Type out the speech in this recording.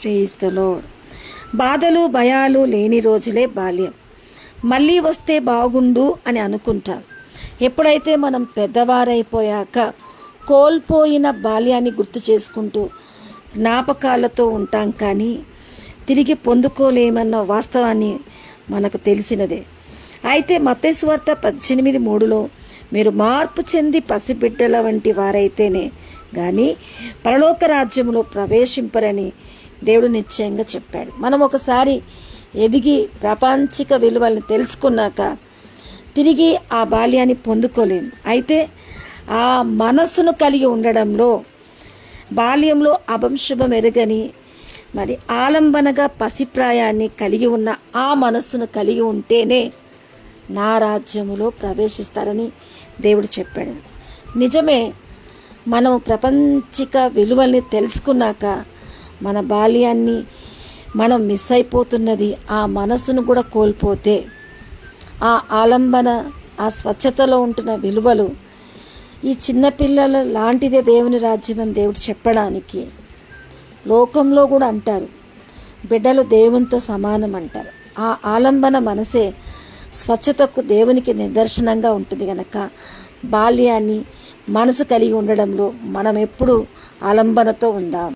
ప్రేయిస్తలో బాధలు భయాలు లేని రోజులే బాల్యం. మళ్ళీ వస్తే బాగుండు అని అనుకుంటాం. ఎప్పుడైతే మనం పెద్దవారైపోయాక కోల్పోయిన బాల్యాన్ని గుర్తు చేసుకుంటూ జ్ఞాపకాలతో ఉంటాం కానీ తిరిగి పొందుకోలేమన్న వాస్తవాన్ని మనకు తెలిసినదే. అయితే మతేశ్వార్త పద్దెనిమిది మూడులో మీరు మార్పు చెంది పసిబిడ్డల వంటి వారైతేనే కానీ పరలోక రాజ్యంలో ప్రవేశింపరని దేవుడు నిశ్చయంగా చెప్పాడు. మనం ఒకసారి ఎదిగి ప్రాపంచిక విలువల్ని తెలుసుకున్నాక తిరిగి ఆ బాల్యాన్ని పొందుకోలేము అయితే ఆ మనస్సును కలిగి ఉండడంలో బాల్యంలో అభంశుభం ఎరగని మరి ఆలంబనగా పసిప్రాయాన్ని కలిగి ఉన్న ఆ మనస్సును కలిగి ఉంటేనే నా రాజ్యములో ప్రవేశిస్తారని దేవుడు చెప్పాడు. నిజమే మనం ప్రపంచిక విలువల్ని తెలుసుకున్నాక మన బాల్యాన్ని మనం మిస్ అయిపోతున్నది ఆ మనస్సును కూడా కోల్పోతే ఆ ఆలంబన ఆ స్వచ్ఛతలో ఉంటున్న విలువలు ఈ చిన్నపిల్లల లాంటిదే దేవుని రాజ్యం అని దేవుడు చెప్పడానికి లోకంలో కూడా అంటారు. బిడ్డలు దేవునితో సమానం అంటారు. ఆ ఆలంబన మనసే స్వచ్ఛతకు దేవునికి నిదర్శనంగా ఉంటుంది కనుక బాల్యాన్ని మనసు కలిగి ఉండడంలో మనం ఎప్పుడు ఆలంబనతో ఉందాం.